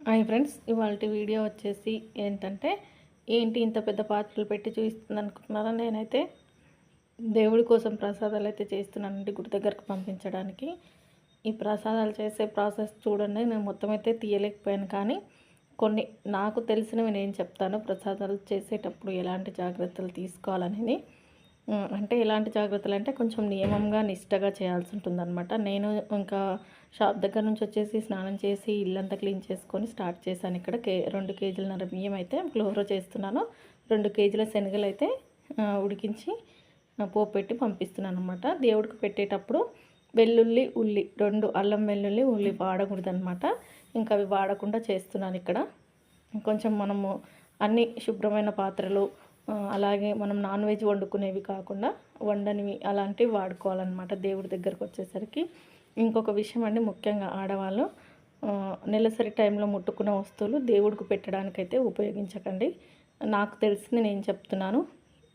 Hi friends ఇవాళ video వచ్చేసి ఏంటంటే ఏంటి ఇంత పెద్ద పాత్రలు పెట్టి చూపిస్తుంది అనుకుంటున్నారా నేనైతే? దేవుడి కోసం ప్రసాదాలు అయితే చేస్తున్నానండి గుడి దగ్గరకు పంపించడానికి. ఈ ప్రసాదాలు చేసే ప్రాసెస్ చూడండి నేను మొత్తం అయితే తీయలేకపోయాను కానీ కొన్ని నాకు తెలిసినవి నేను చెప్తాను ప్రసాదాలు చేసేటప్పుడు ఎలాంటి జాగ్రత్తలు తీసుకోవాలనేది. అంటే ఎలాంటి జాగ్రత్తలు అంటే కొంచెం నియమంగా నిష్టగా చేయాల్సి ఉంటుందన్నమాట. నేను ఇంకా షాప్ దగ్గర నుంచి వచ్చేసి స్నానం చేసి ఇల్లంతా క్లీన్ చేసుకొని స్టార్ట్ చేశాను ఇక్కడ. కే రెండు కేజీలన్నర బియ్యం అయితే ఫ్లోర్లో చేస్తున్నాను. రెండు కేజీల శనగలు అయితే ఉడికించి పోపు పెట్టి పంపిస్తున్నాను అనమాట దేవుడికి పెట్టేటప్పుడు వెల్లుల్లి ఉల్లి రెండు అల్లం వెల్లుల్లి ఉల్లి వాడకూడదు అనమాట ఇంకా అవి వాడకుండా చేస్తున్నాను ఇక్కడ. కొంచెం మనము అన్ని శుభ్రమైన పాత్రలు అలాగే మనం నాన్ వెజ్ వండుకునేవి కాకుండా వండనివి అలాంటివి వాడుకోవాలన్నమాట దేవుడి దగ్గరకు వచ్చేసరికి. ఇంకొక విషయం అండి ముఖ్యంగా ఆడవాళ్ళు నెలసరి టైంలో ముట్టుకున్న వస్తువులు దేవుడికి పెట్టడానికైతే ఉపయోగించకండి. నాకు తెలిసింది నేను చెప్తున్నాను.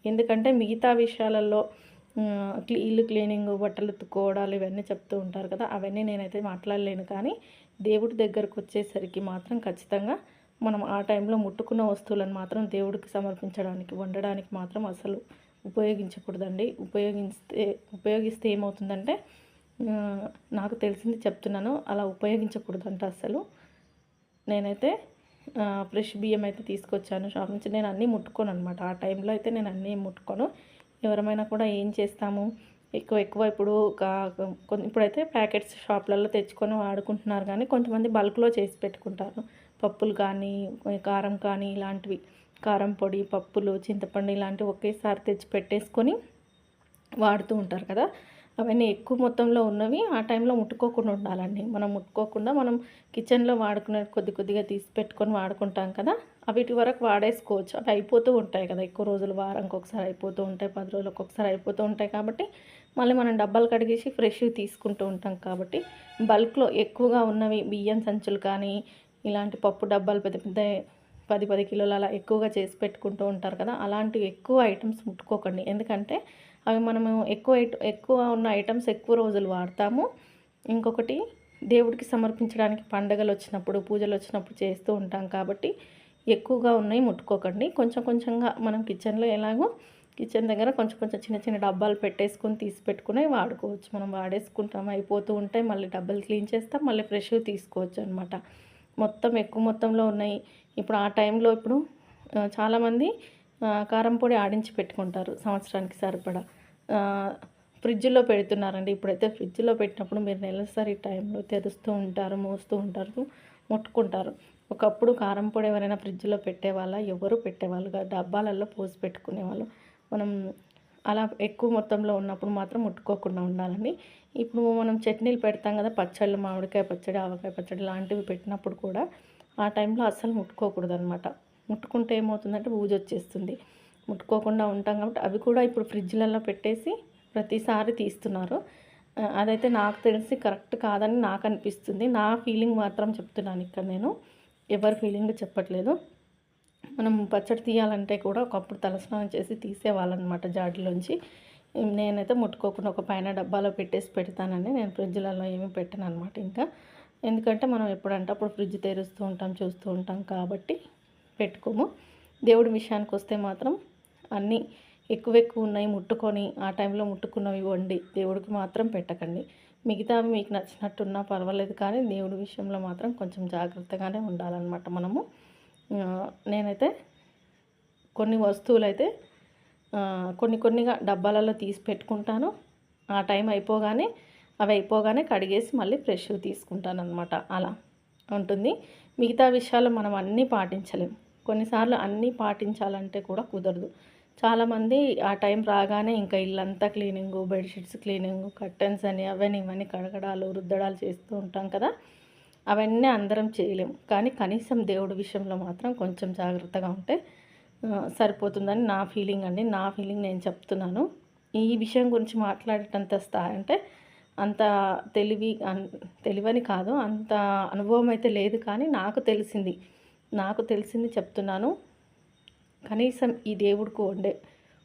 ఎందుకంటే మిగతా విషయాలలో ఇల్లు క్లీనింగ్ బట్టలు ఉతుక్కోవడాలు ఇవన్నీ చెప్తూ ఉంటారు కదా అవన్నీ నేనైతే మాట్లాడలేను. కానీ దేవుడి దగ్గరకు వచ్చేసరికి మాత్రం ఖచ్చితంగా మనం ఆ టైంలో ముట్టుకున్న వస్తువులను మాత్రం దేవుడికి సమర్పించడానికి వండడానికి మాత్రం అసలు ఉపయోగించకూడదండి. ఉపయోగిస్తే ఉపయోగిస్తే ఏమవుతుందంటే నాకు తెలిసింది చెప్తున్నాను అలా ఉపయోగించకూడదంట అసలు. నేనైతే ఫ్రెష్ బియ్యం అయితే తీసుకొచ్చాను షాప్ నుంచి. నేను అన్నీ ముట్టుకోను అనమాట ఆ టైంలో అయితే నేను అన్నీ ముట్టుకోను. ఎవరమైనా కూడా ఏం చేస్తాము? ఎక్కువ ఎక్కువ ఇప్పుడు ఇప్పుడైతే ప్యాకెట్స్ షాప్లలో తెచ్చుకొని వాడుకుంటున్నారు కానీ కొంతమంది బల్క్లో చేసి పెట్టుకుంటారు. పప్పులు కానీ కారం కానీ ఇలాంటివి కారం పొడి పప్పులు చింతపండు ఇలాంటివి ఒకేసారి తెచ్చి పెట్టేసుకొని వాడుతూ ఉంటారు కదా. అవన్నీ ఎక్కువ మొత్తంలో ఉన్నవి ఆ టైంలో ముట్టుకోకుండా ఉండాలండి. మనం ముట్టుకోకుండా మనం కిచెన్లో వాడుకునే కొద్ది కొద్దిగా తీసి పెట్టుకొని వాడుకుంటాం కదా. వీటి వరకు వాడేసుకోవచ్చు. అవి అయిపోతూ ఉంటాయి కదా. ఎక్కువ రోజులు వారానికి ఒకసారి అయిపోతూ ఉంటాయి పది రోజులకు ఒకసారి అయిపోతూ ఉంటాయి కాబట్టి మళ్ళీ మనం డబ్బాలు కడిగేసి ఫ్రెష్ తీసుకుంటూ ఉంటాం కాబట్టి బల్క్లో ఎక్కువగా ఉన్నవి బియ్యం సంచులు కానీ ఇలాంటి పప్పు డబ్బాలు పెద్ద పెద్ద పది పది కిలోలు అలా ఎక్కువగా చేసి పెట్టుకుంటూ ఉంటారు కదా అలాంటివి ఎక్కువ ఐటమ్స్ ముట్టుకోకండి. ఎందుకంటే అవి మనము ఎక్కువ ఎక్కువ ఉన్న ఐటమ్స్ ఎక్కువ రోజులు వాడతాము. ఇంకొకటి దేవుడికి సమర్పించడానికి పండగలు వచ్చినప్పుడు పూజలు వచ్చినప్పుడు చేస్తూ ఉంటాం కాబట్టి ఎక్కువగా ఉన్నాయి ముట్టుకోకండి. కొంచెం కొంచెంగా మనం కిచెన్లో ఎలాగో కిచెన్ దగ్గర కొంచెం కొంచెం చిన్న చిన్న డబ్బాలు పెట్టేసుకొని తీసి పెట్టుకుని వాడుకోవచ్చు. మనం వాడేసుకుంటాం అయిపోతూ ఉంటాయి. మళ్ళీ డబ్బాలు క్లీన్ చేస్తాం మళ్ళీ ఫ్రెష్గా తీసుకోవచ్చు అనమాట మొత్తం ఎక్కువ మొత్తంలో ఉన్నాయి. ఇప్పుడు ఆ టైంలో ఇప్పుడు చాలామంది కారం పొడి ఆడించి పెట్టుకుంటారు సంవత్సరానికి సరిపడా. ఫ్రిడ్జ్లో పెడుతున్నారండి. ఇప్పుడైతే ఫ్రిడ్జ్లో పెట్టినప్పుడు మీరు నెలసరి టైంలో తెరుస్తూ ఉంటారు మోస్తూ ఉంటారు ముట్టుకుంటారు. ఒకప్పుడు కారం పొడి ఎవరైనా ఫ్రిడ్జ్లో పెట్టేవాళ్ళ? ఎవరు పెట్టేవాళ్ళు? కాదు డబ్బాలలో పోసి పెట్టుకునేవాళ్ళు? మనం అలా ఎక్కువ మొత్తంలో ఉన్నప్పుడు మాత్రం ముట్టుకోకుండా ఉండాలండి. ఇప్పుడు మనం చట్నీలు పెడతాం కదా పచ్చళ్ళు మామిడికాయ పచ్చడి ఆవకాయ పచ్చడి లాంటివి పెట్టినప్పుడు కూడా ఆ టైంలో అస్సలు ముట్టుకోకూడదు అనమాట ముట్టుకుంటే ఏమవుతుందంటే ఊజు వచ్చేస్తుంది. ముట్టుకోకుండా ఉంటాం కాబట్టి అవి కూడా ఇప్పుడు ఫ్రిడ్జ్లలో పెట్టేసి ప్రతిసారి తీస్తున్నారు. అదైతే నాకు తెలిసి కరెక్ట్ కాదని నాకు అనిపిస్తుంది. నా ఫీలింగ్ మాత్రం చెప్తున్నాను ఇక్కడ నేను. ఎవరి ఫీలింగ్ చెప్పట్లేదు. మనం పచ్చడి తీయాలంటే కూడా ఒకప్పుడు తలస్నానం చేసి తీసేవాళ్ళనమాట జాడీలోంచి. నేనైతే ముట్టుకోకుండా ఒక పైన డబ్బాలో పెట్టేసి పెడతానని నేను ఫ్రిడ్జ్లలో ఏమీ పెట్టను అనమాట ఇంకా. ఎందుకంటే మనం ఎప్పుడంటే అప్పుడు ఫ్రిడ్జ్ తెరుస్తూ ఉంటాం చూస్తూ ఉంటాం కాబట్టి పెట్టుకోము. దేవుడి విషయానికి వస్తే మాత్రం అన్నీ ఎక్కువ ఎక్కువ ఉన్నాయి ముట్టుకొని ఆ టైంలో ముట్టుకున్నవి వండి దేవుడికి మాత్రం పెట్టకండి. మిగతావి మీకు నచ్చినట్టున్నా పర్వాలేదు కానీ దేవుడి విషయంలో మాత్రం కొంచెం జాగ్రత్తగానే ఉండాలన్నమాట మనము. నేనైతే కొన్ని వస్తువులు అయితే కొన్ని కొన్నిగా డబ్బాలలో తీసి పెట్టుకుంటాను. ఆ టైం అయిపోగానే అవి అయిపోగానే కడిగేసి మళ్ళీ ఫ్రెష్ తీసుకుంటాను అనమాట అలా ఉంటుంది. మిగతా విషయాలు మనం అన్నీ పాటించలేం. కొన్నిసార్లు అన్నీ పాటించాలంటే కూడా కుదరదు. చాలామంది ఆ టైం రాగానే ఇంకా ఇల్లంతా క్లీనింగు బెడ్షీట్స్ క్లీనింగు కర్టన్స్ అని అవన్నీ ఇవన్నీ కడగడాలు రుద్దడాలు చేస్తూ ఉంటాం కదా. అవన్నీ అందరం చేయలేం కానీ కనీసం దేవుడి విషయంలో మాత్రం కొంచెం జాగ్రత్తగా ఉంటే సరిపోతుందని నా ఫీలింగ్ అండి. నా ఫీలింగ్ నేను చెప్తున్నాను. ఈ విషయం గురించి మాట్లాడేటంత స్థాయి అంటే అంత తెలివి అన్- తెలివని కాదు. అంత అనుభవం అయితే లేదు కానీ నాకు తెలిసింది. నాకు తెలిసింది చెప్తున్నాను. కనీసం ఈ దేవుడికి వండే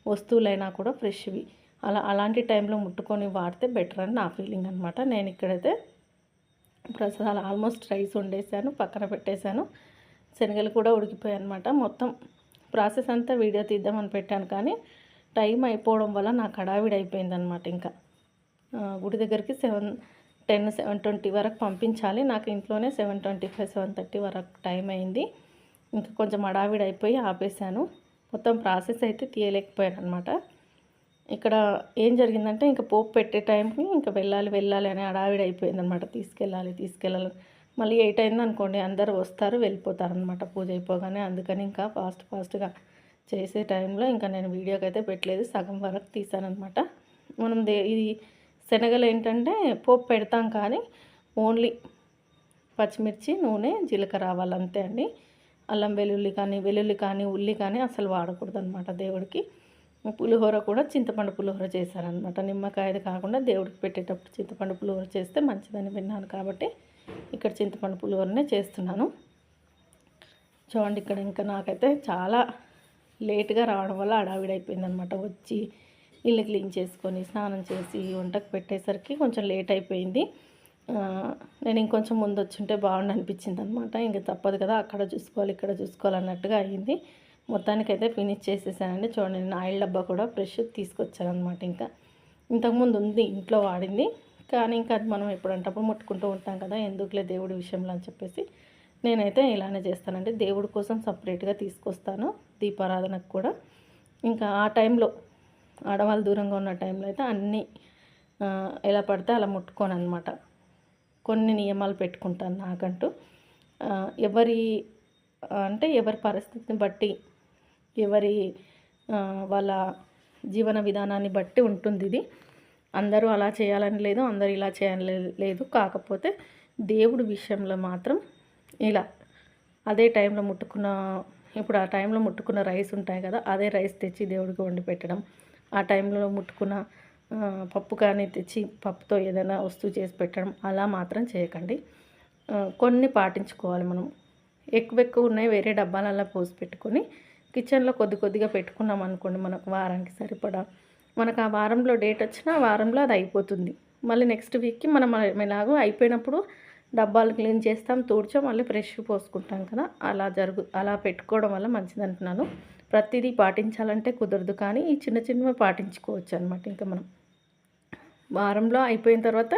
వస్తువులైనా కూడా ఫ్రెష్వి. అలా అలాంటి టైంలో ముట్టుకొని వాడితే బెటర్ అని నా ఫీలింగ్ అనమాట నేను ఇక్కడైతే ప్రసాదాలు ఆల్మోస్ట్ రైస్ వండేసాను పక్కన పెట్టేశాను. శనగలు కూడా ఉడికిపోయాయి అనమాట మొత్తం ప్రాసెస్ అంతా వీడియో తీద్దామని పెట్టాను కానీ టైం అయిపోవడం వల్ల నాకు హడావిడి అయిపోయింది అనమాట ఇంకా గుడి దగ్గరికి సెవెన్ టెన్ సెవెన్ ట్వంటీ వరకు పంపించాలి. నాకు ఇంట్లోనే seven twenty five seven thirty వరకు టైం అయింది. ఇంకా కొంచెం హడావిడి అయిపోయి ఆపేశాను. మొత్తం ప్రాసెస్ అయితే తీయలేకపోయాను అనమాట ఇక్కడ ఏం జరిగిందంటే ఇంకా పోపు పెట్టే టైంకి ఇంకా వెళ్ళాలి వెళ్ళాలి అని హడావిడి అయిపోయింది అనమాట తీసుకెళ్ళాలి తీసుకెళ్ళాలి. మళ్ళీ ఎయిట్ అయింది అనుకోండి అందరు వస్తారు వెళ్ళిపోతారు అనమాట పూజ అయిపోగానే అందుకని ఇంకా ఫాస్ట్ ఫాస్ట్గా చేసే టైంలో ఇంకా నేను వీడియోకి అయితే పెట్టలేదు సగం వరకు తీసానమాట మనం దే ఇది శనగలు ఏంటంటే పోపు పెడతాం కానీ ఓన్లీ పచ్చిమిర్చి నూనె జీలకర్ర ఆవాలు అంతే అండి. అల్లం వెల్లుల్లి కానీ వెల్లుల్లి కానీ ఉల్లి కానీ అసలు వాడకూడదు అనమాట దేవుడికి. పులిహోర కూడా చింతపండు పులిహోర చేశారనమాట నిమ్మకాయది కాకుండా దేవుడికి పెట్టేటప్పుడు చింతపండు పులిహోర చేస్తే మంచిదని విన్నాను కాబట్టి ఇక్కడ చింతపండు పులిహోరనే చేస్తున్నాను. చూడండి ఇక్కడ ఇంకా నాకైతే చాలా లేట్గా రావడం వల్ల అడావిడైపోయిందనమాట వచ్చి ఇల్లు క్లీన్ చేసుకొని స్నానం చేసి వంటకు పెట్టేసరికి కొంచెం లేట్ అయిపోయింది. నేను ఇంకొంచెం ముందు వచ్చుంటే బాగుండి అనిపించింది అనమాట ఇంకా తప్పదు కదా అక్కడ చూసుకోవాలి ఇక్కడ చూసుకోవాలి అన్నట్టుగా అయ్యింది మొత్తానికైతే ఫినిష్ చేసేసానండి. చూడండి నేను ఆయిల్ డబ్బా కూడా ఫ్రెష్ తీసుకొచ్చాను అనమాట ఇంకా ఇంతకుముందు ఉంది ఇంట్లో వాడింది. కానీ ఇంకా అది మనం ఎప్పుడంటప్పుడు ముట్టుకుంటూ ఉంటాం కదా ఎందుకులే దేవుడి విషయంలో అని చెప్పేసి. నేనైతే ఇలానే చేస్తానండి. దేవుడి కోసం సపరేట్గా తీసుకొస్తాను దీపారాధనకు కూడా. ఇంకా ఆ టైంలో ఆడవాళ్ళు దూరంగా ఉన్న టైంలో అయితే అన్నీ ఎలా పడితే అలా ముట్టుకోను అనమాట కొన్ని నియమాలు పెట్టుకుంటాను నాకంటూ. ఎవరి అంటే ఎవరి పరిస్థితిని బట్టి ఎవరి వాళ్ళ జీవన విధానాన్ని బట్టి ఉంటుంది ఇది. అందరూ అలా చేయాలని లేదు అందరూ ఇలా చేయాలని లేదు. కాకపోతే దేవుడి విషయంలో మాత్రం ఇలా. అదే టైంలో ముట్టుకున్న ఇప్పుడు ఆ టైంలో ముట్టుకున్న రైస్ ఉంటాయి కదా అదే రైస్ తెచ్చి దేవుడికి వండి పెట్టడం. ఆ టైంలో ముట్టుకున్న పప్పు కానీ తెచ్చి పప్పుతో ఏదైనా వస్తువు చేసి పెట్టడం అలా మాత్రం చేయకండి. కొన్ని పాటించుకోవాలి మనం. ఎక్కువ ఎక్కువ ఉన్నాయి వేరే డబ్బాలలో పోసి పెట్టుకొని కిచెన్లో కొద్ది కొద్దిగా పెట్టుకున్నాం అనుకోండి మనకు వారానికి సరిపడా. మనకు ఆ వారంలో డేట్ వచ్చినా ఆ వారంలో అది అయిపోతుంది. మళ్ళీ నెక్స్ట్ వీక్కి మనం ఎలాగో అయిపోయినప్పుడు డబ్బాలు క్లీన్ చేస్తాం తూడ్చాం మళ్ళీ ఫ్రెష్ పోసుకుంటాం కదా. అలా జరుగు అలా పెట్టుకోవడం వల్ల మంచిది అంటున్నాను. ప్రతిదీ పాటించాలంటే కుదరదు కానీ ఈ చిన్న చిన్నవి పాటించుకోవచ్చు అనమాట ఇంకా మనం. వారంలో అయిపోయిన తర్వాత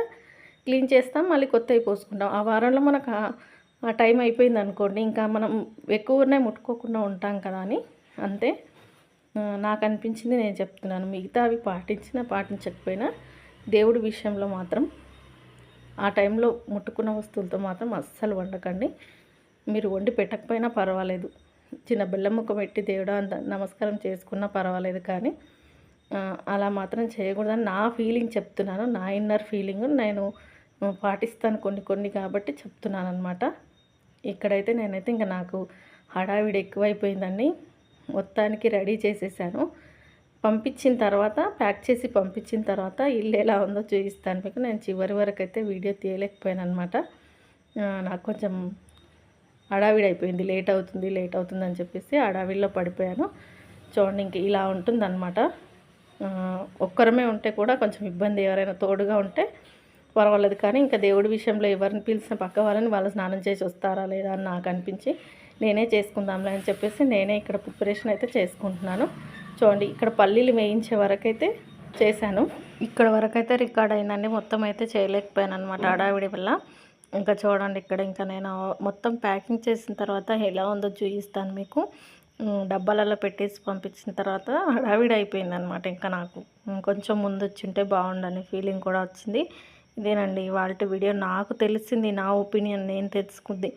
క్లీన్ చేస్తాం మళ్ళీ కొత్తవి పోసుకుంటాం. ఆ వారంలో మనకు టైం అయిపోయింది అనుకోండి ఇంకా మనం ఎక్కువనే ముట్టుకోకుండా ఉంటాం కదా అని. అంతే. నాకు అనిపించింది నేను చెప్తున్నాను. మిగతా అవి పాటించినా పాటించకపోయినా దేవుడి విషయంలో మాత్రం ఆ టైంలో ముట్టుకున్న వస్తువులతో మాత్రం అస్సలు వండకండి. మీరు వండి పెట్టకపోయినా పర్వాలేదు. చిన్న బెల్లం ముక్క పెట్టి దేవుడా నమస్కారం చేసుకున్నా పర్వాలేదు కానీ అలా మాత్రం చేయకూడదని నా ఫీలింగ్ చెప్తున్నాను. నా ఇన్నర్ ఫీలింగ్ నేను పాటిస్తాను కొన్ని కొన్ని కాబట్టి చెప్తున్నాను అనమాట ఇక్కడైతే నేనైతే ఇంకా నాకు హడావిడి ఎక్కువైపోయిందండి. మొత్తానికి రెడీ చేసేసాను. పంపించిన తర్వాత ప్యాక్ చేసి పంపించిన తర్వాత ఇల్లు ఎలా ఉందో చూపిస్తాను మీకు. నేను చివరి వరకు అయితే వీడియో తీయలేకపోయాను అనమాట నాకు కొంచెం హడావిడి అయిపోయింది. లేట్ అవుతుంది లేట్ అవుతుంది అని చెప్పేసి హడావిడిలో పడిపోయాను. చూడండి ఇంక ఇలా ఉంటుందన్నమాట. ఒక్కరమే ఉంటే కూడా కొంచెం ఇబ్బంది. ఎవరైనా తోడుగా ఉంటే పర్వాలేదు కానీ ఇంకా దేవుడి విషయంలో ఎవరిని పిలిచిన పక్క వాళ్ళని వాళ్ళు స్నానం చేసి వస్తారా లేదా అని నాకు అనిపించి నేనే చేసుకుందాంలే అని చెప్పేసి నేనే ఇక్కడ ప్రిపరేషన్ అయితే చేసుకుంటున్నాను. చూడండి ఇక్కడ పల్లీలు వేయించే వరకైతే చేశాను. ఇక్కడ వరకు అయితే రికార్డ్ అయిందండి మొత్తం అయితే చేయలేకపోయాను అనమాట అడావిడి వల్ల. ఇంకా చూడండి ఇక్కడ ఇంకా నేను మొత్తం ప్యాకింగ్ చేసిన తర్వాత ఎలా ఉందో చూపిస్తాను మీకు. డబ్బాలలో పెట్టేసి పంపించిన తర్వాత హడావిడి అయిపోయింది అనమాట ఇంకా నాకు. కొంచెం ముందు వచ్చి ఉంటే బాగుండని ఫీలింగ్ కూడా వచ్చింది. ఇదేనండి వాళ్ళ వీడియో. నాకు తెలిసింది నా ఒపీనియన్ నేను తెలుసుకుంది.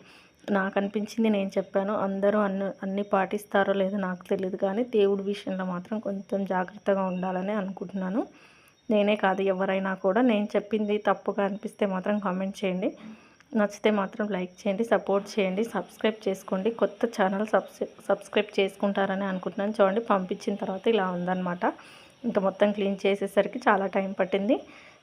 నాకు అనిపించింది నేను చెప్పాను. అందరూ అన్ని అన్ని పాటిస్తారో లేదో నాకు తెలియదు కానీ దేవుడి విషయంలో మాత్రం కొంచెం జాగ్రత్తగా ఉండాలని అనుకుంటున్నాను. నేనే కాదు ఎవరైనా కూడా నేను చెప్పింది తప్పుగా అనిపిస్తే మాత్రం కామెంట్ చేయండి. నచ్చితే మాత్రం లైక్ చేయండి సపోర్ట్ చేయండి సబ్స్క్రైబ్ చేసుకోండి. కొత్త ఛానల్ సబ్స్క్రైబ్ చేసుకుంటారని అనుకుంటున్నాను. చూడండి పంపించిన తర్వాత ఇలా ఉందన్నమాట. ఇంకా మొత్తం క్లీన్ చేసేసరికి చాలా టైం పట్టింది.